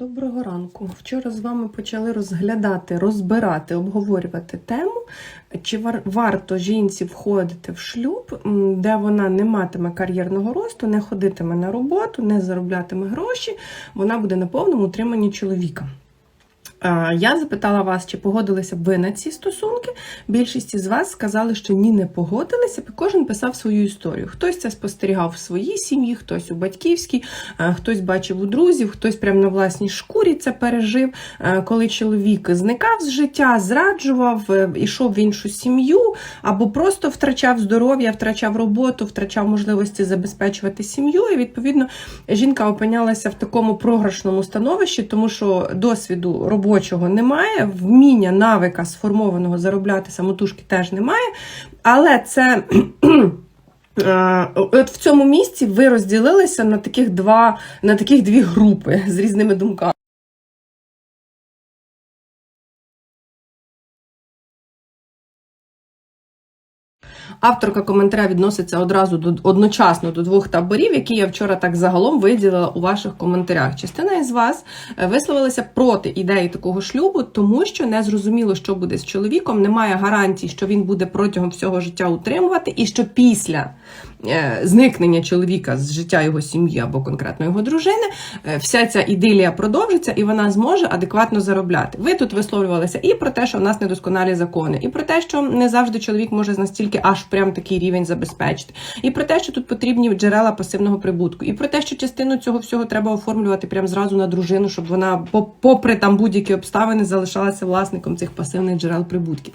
Доброго ранку. Вчора з вами почали розглядати, розбирати, обговорювати тему, чи вар- варто жінці входити в шлюб, де вона не матиме кар'єрного росту, не ходитиме на роботу, не зароблятиме гроші, вона буде на повному утриманні чоловіка. Я запитала вас, чи погодилися б ви на ці стосунки. Більшість із вас сказали, що ні, не погодилися, і кожен писав свою історію. Хтось це спостерігав в своїй сім'ї, хтось у батьківській, хтось бачив у друзів, хтось прямо на власній шкурі це пережив, коли чоловік зникав з життя, зраджував, е, ішов в іншу сім'ю, або просто втрачав здоров'я, втрачав роботу, втрачав можливості забезпечувати сім'ю. І відповідно жінка опинялася в такому програшному становищі, тому що досвіду робочого немає, вміння навика сформованого заробляти самотужки теж немає. Але це. е, От в цьому місці ви розділилися на таких два на таких дві групи з різними думками. Авторка коментаря відноситься одразу до одночасно до двох таборів, які я вчора так загалом виділила у ваших коментарях. Частина із вас е, висловилася проти ідеї такого шлюбу, тому що не зрозуміло, що буде з чоловіком. Немає гарантій, що він буде протягом всього життя утримувати, і що після е, зникнення чоловіка з життя його сім'ї або конкретно його дружини, е, вся ця ідилія продовжиться і вона зможе адекватно заробляти. Ви тут висловлювалися і про те, що в нас недосконалі закони, і про те, що не завжди чоловік може настільки аж прям такий рівень забезпечити, і про те, що тут потрібні джерела пасивного прибутку, і про те, що частину цього всього треба оформлювати прямо зразу на дружину, щоб вона, попри там будь-які обставини, залишалася власником цих пасивних джерел прибутків.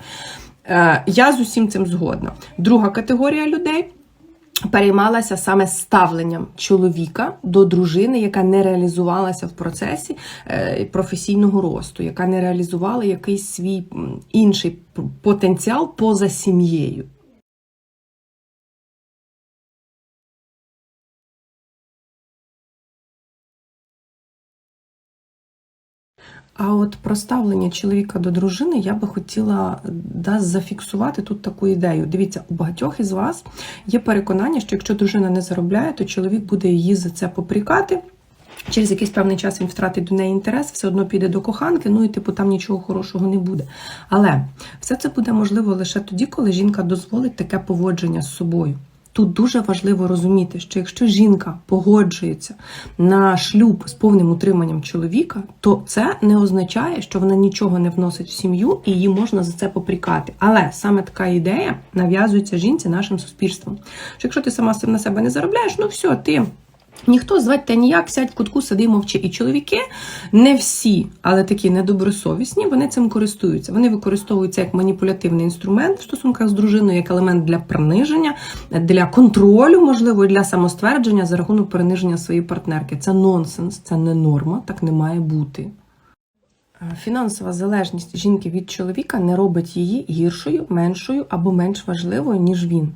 Е, Я з усім цим згодна. Друга категорія людей переймалася саме ставленням чоловіка до дружини, яка не реалізувалася в процесі е, професійного росту, яка не реалізувала якийсь свій інший потенціал поза сім'єю. А от про ставлення чоловіка до дружини я би хотіла да, зафіксувати тут таку ідею. Дивіться, у багатьох із вас є переконання, що якщо дружина не заробляє, то чоловік буде її за це попрікати. Через якийсь певний час він втратить до неї інтерес, все одно піде до коханки, ну і типу там нічого хорошого не буде. Але все це буде можливо лише тоді, коли жінка дозволить таке поводження з собою. Тут дуже важливо розуміти, що якщо жінка погоджується на шлюб з повним утриманням чоловіка, то це не означає, що вона нічого не вносить в сім'ю і її можна за це попрікати. Але саме така ідея нав'язується жінці нашим суспільством. Що якщо ти сама на себе не заробляєш, ну все, ти. Ніхто звати тебе ніяк, сядь в кутку, сиди, мовчи. І чоловіки, не всі, але такі недобросовісні, вони цим користуються. Вони використовують це як маніпулятивний інструмент в стосунках з дружиною, як елемент для приниження, для контролю, можливо, і для самоствердження за рахунок приниження своєї партнерки. Це нонсенс, це не норма, так не має бути. Е, Фінансова залежність жінки від чоловіка не робить її гіршою, меншою або менш важливою, ніж він.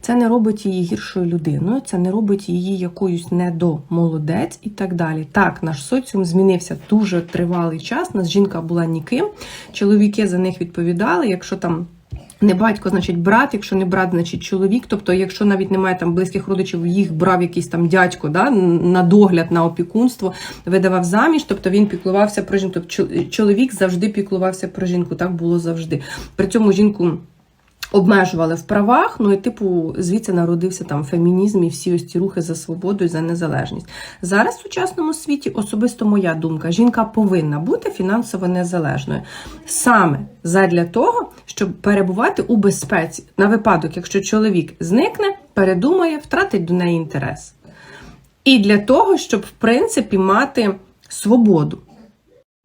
Це не робить її гіршою людиною, це не робить її якоюсь недомолодець і так далі. Так, наш соціум змінився дуже тривалий час. Нас жінка була ніким. Чоловіки за них відповідали. Якщо там не батько, значить брат, якщо не брат, значить чоловік. Тобто, якщо навіть немає там близьких родичів, їх брав якийсь там дядько, да, на догляд, на опікунство, видавав заміж, тобто він піклувався про жінку. Тобто чоловік завжди піклувався про жінку. Так було завжди. При цьому жінку. Обмежували в правах, ну і типу звідси народився там фемінізм і всі ось ці рухи за свободу і за незалежність. Зараз в сучасному світі особисто моя думка: жінка повинна бути фінансово незалежною саме задля того, щоб перебувати у безпеці на випадок, якщо чоловік зникне, передумає, втратить до неї інтерес. І для того, щоб в принципі мати свободу.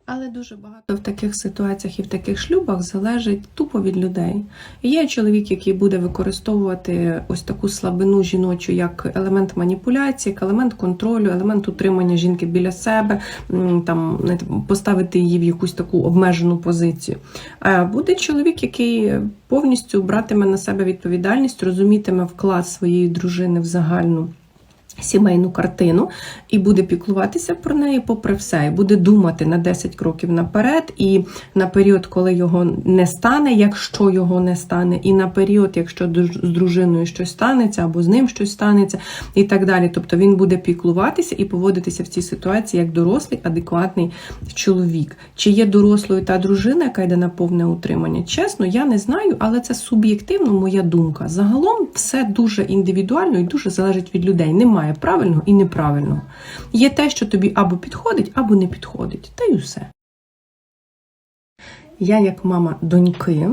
Але дуже багато в таких ситуаціях і в таких шлюбах залежить тупо від людей. І Є чоловік, який буде використовувати ось таку слабину жіночу як елемент маніпуляції, як елемент контролю, елемент утримання жінки біля себе, там поставити її в якусь таку обмежену позицію. А буде чоловік, який повністю братиме на себе відповідальність, розумітиме вклад своєї дружини в загальну сімейну картину і буде піклуватися про неї попри все, і буде думати на 10 кроків наперед, і на період, коли його не стане, якщо його не стане, і на період, якщо з дружиною щось станеться, або з ним щось станеться, і так далі. Тобто він буде піклуватися і поводитися в цій ситуації як дорослий, адекватний чоловік. Чи є дорослою та дружина, яка йде на повне утримання? Чесно, я не знаю, але це суб'єктивно моя думка. Загалом все дуже індивідуально і дуже залежить від людей. Немає немає правильного і неправильного. Є те, що тобі або підходить, або не підходить. Та й усе. Я, як мама доньки,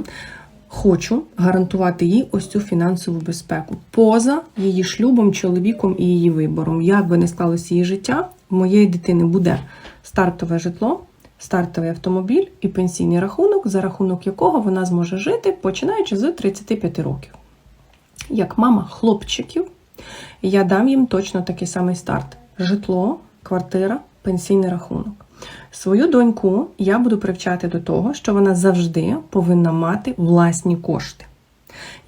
хочу гарантувати їй ось цю фінансову безпеку поза її шлюбом, чоловіком і її вибором. Як би не склалося її життя, в моєї дитини буде стартове житло. Стартовий автомобіль і пенсійний рахунок, за рахунок якого вона зможе жити, починаючи з 35 років. Як мама хлопчиків, я дам їм точно такий самий старт: житло, квартира, пенсійний рахунок. Свою доньку я буду привчати до того, що вона завжди повинна мати власні кошти.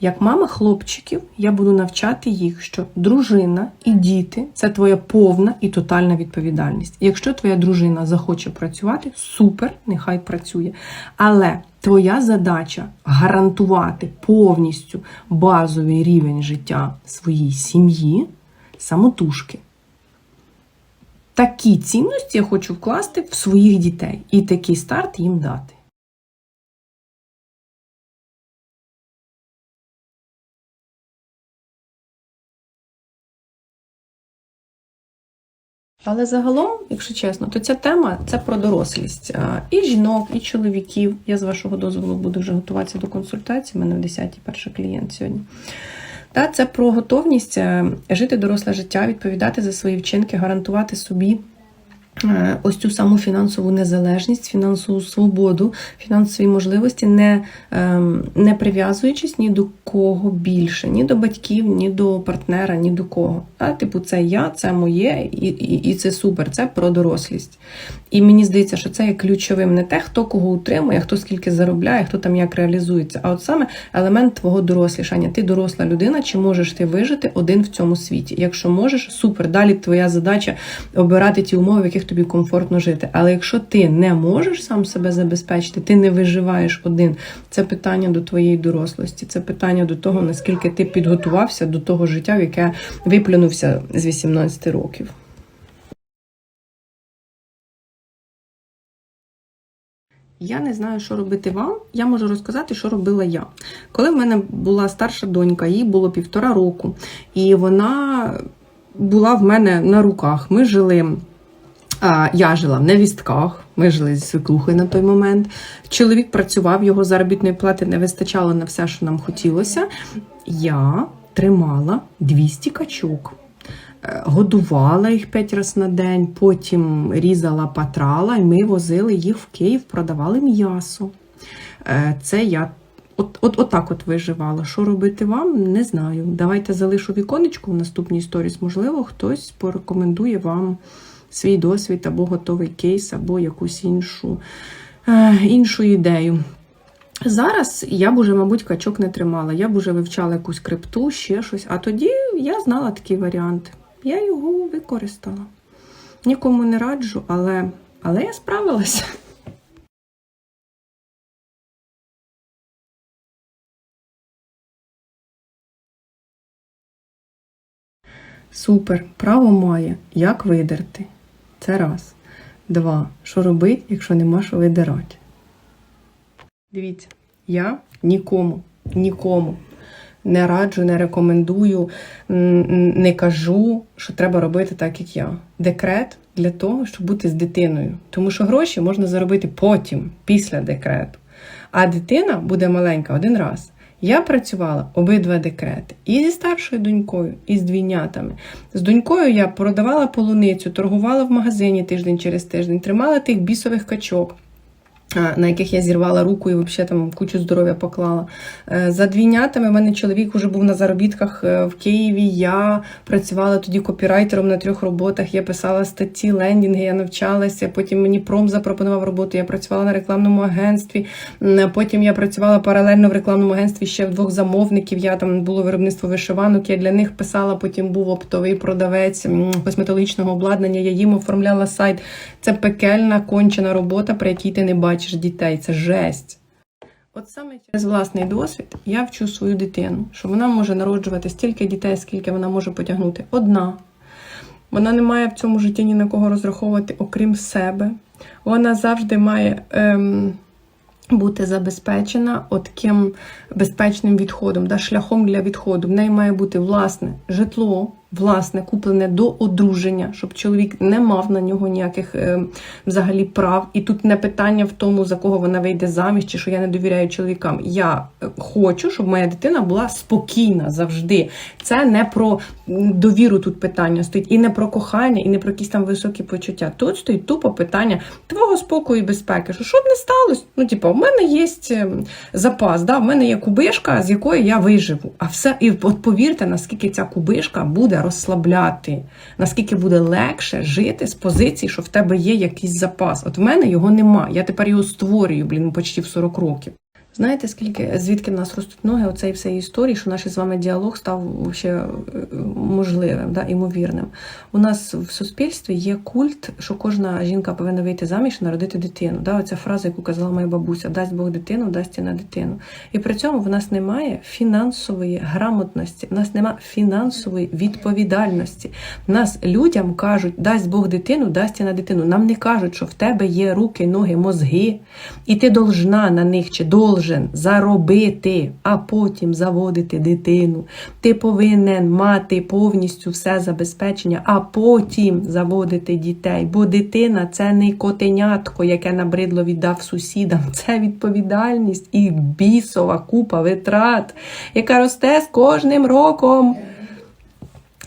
Як мама хлопчиків, я буду навчати їх, що дружина і діти це твоя повна і тотальна відповідальність. Якщо твоя дружина захоче працювати, супер, нехай працює. Але твоя задача гарантувати повністю базовий рівень життя своїй сім'ї, самотужки. Такі цінності я хочу вкласти в своїх дітей і такий старт їм дати. Але загалом, якщо чесно, то ця тема це про дорослість. І жінок, і чоловіків. Я з вашого дозволу буду вже готуватися до консультації. У мене в 10-й перший клієнт сьогодні. Та це про готовність е, жити доросле життя, відповідати за свої вчинки, гарантувати собі. Е, ось цю саму фінансову незалежність, фінансову свободу, фінансові можливості, не ем, не прив'язуючись ні до кого більше, ні до батьків, ні до партнера, ні до кого. Типу, це я, це моє, і, і, і це супер, це про дорослість. І мені здається, що це є ключовим не те, хто кого утримує, хто скільки заробляє, хто там як реалізується, а от саме елемент твого дорослішання. Ти доросла людина, чи можеш ти вижити один в цьому світі? Якщо можеш, супер. Далі твоя задача обирати ті умови, в яких тобі комфортно жити. Але якщо ти не можеш сам себе забезпечити, ти не виживаєш один. Це питання до твоєї дорослості, це питання до того, наскільки ти підготувався до того життя, в яке виплюнувся з 18 років. Я не знаю, що робити вам. Я можу розказати, що робила я. Коли в мене була старша донька, їй було півтора року, і вона була в мене на руках. Ми жили. Я жила в невістках, ми жили зі свекрухою на той момент. Чоловік працював, його заробітної плати не вистачало на все, що нам хотілося. Я тримала 200 качок. Е, годувала їх п'ять разів на день, потім різала патрала, і ми возили їх в Київ, продавали м'ясо. Е, це я от, от, от от виживала. Що робити вам, не знаю. Давайте залишу віконечку в наступній сторіс. Можливо, хтось порекомендує вам свій досвід або готовий кейс, або якусь іншу, е, іншу ідею. Зараз я б уже, мабуть, качок не тримала. Я б уже вивчала якусь крипту, ще щось. А тоді я знала такий варіант я його використала. Нікому не раджу, але, але я справилася. Супер, право має, як видерти. Це раз. Два. Що робити, якщо нема що видирати? Дивіться, я нікому, нікому не раджу, не рекомендую, не кажу, що треба робити так, як я. Декрет для того, щоб бути з дитиною. Тому що гроші можна заробити потім, після декрету. А дитина буде маленька один раз. Я працювала обидва декрети. І зі старшою донькою, і з двійнятами. З донькою я продавала полуницю, торгувала в магазині тиждень через тиждень, тримала тих бісових качок. А, на яких я зірвала руку і взагалі там кучу здоров'я поклала. Е, За двійнятами в мене чоловік вже був на заробітках е, в Києві. Я працювала тоді копірайтером на трьох роботах. Я писала статті, лендінги, я навчалася. Потім мені пром запропонував роботу. Я працювала на рекламному агентстві. Потім я працювала паралельно в рекламному агентстві ще в двох замовників. Я там було виробництво вишиванок. Я для них писала. Потім був оптовий продавець косметологічного обладнання. Я їм оформляла сайт. Це пекельна кончена робота, при якій ти не бачиш дітей. Це жесть. От саме через власний досвід я вчу свою дитину, що вона може народжувати стільки дітей, скільки вона може потягнути. Одна. Вона не має в цьому житті ні на кого розраховувати, окрім себе. Вона завжди має ем, бути забезпечена таким безпечним відходом, да, шляхом для відходу. В неї має бути власне житло, власне, куплене до одруження, щоб чоловік не мав на нього ніяких е, взагалі прав. І тут не питання в тому, за кого вона вийде заміж, чи що я не довіряю чоловікам. Я е, хочу, щоб моя дитина була спокійна завжди. Це не про довіру тут питання стоїть, і не про кохання, і не про якісь там високі почуття. Тут стоїть тупо питання твого спокою і безпеки. Що що б не сталося? Ну, типу, в мене є ем, запас, да, в мене є кубишка, з якої я виживу. А все, і от повірте, наскільки ця кубишка буде розслабляти, наскільки буде легше жити з позиції, що в тебе є якийсь запас. От в мене його нема. Я тепер його створюю, блін, почти в 40 років. Знаєте, скільки звідки в нас ростуть ноги оцей всієї історії, що наш з вами діалог став ще е, можливим, да, імовірним. У нас в суспільстві є культ, що кожна жінка повинна вийти заміж і народити дитину. Да, оця фраза, яку казала моя бабуся: дасть Бог дитину, дасть і на дитину. І при цьому в нас немає фінансової грамотності, в нас немає фінансової відповідальності. Нас людям кажуть, дасть Бог дитину, дасть і на дитину. Нам не кажуть, що в тебе є руки, ноги, мозги, і ти должна на них чи должен заробити, а потім заводити дитину. Ти повинен мати повністю все забезпечення, а потім заводити дітей. Бо дитина це не котенятко, яке набридло віддав сусідам. Це відповідальність і бісова купа витрат, яка росте з кожним роком.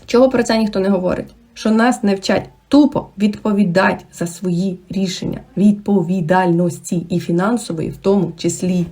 Чого про це ніхто не говорить? Що нас не вчать тупо відповідати за свої рішення, відповідальності і фінансової в тому числі.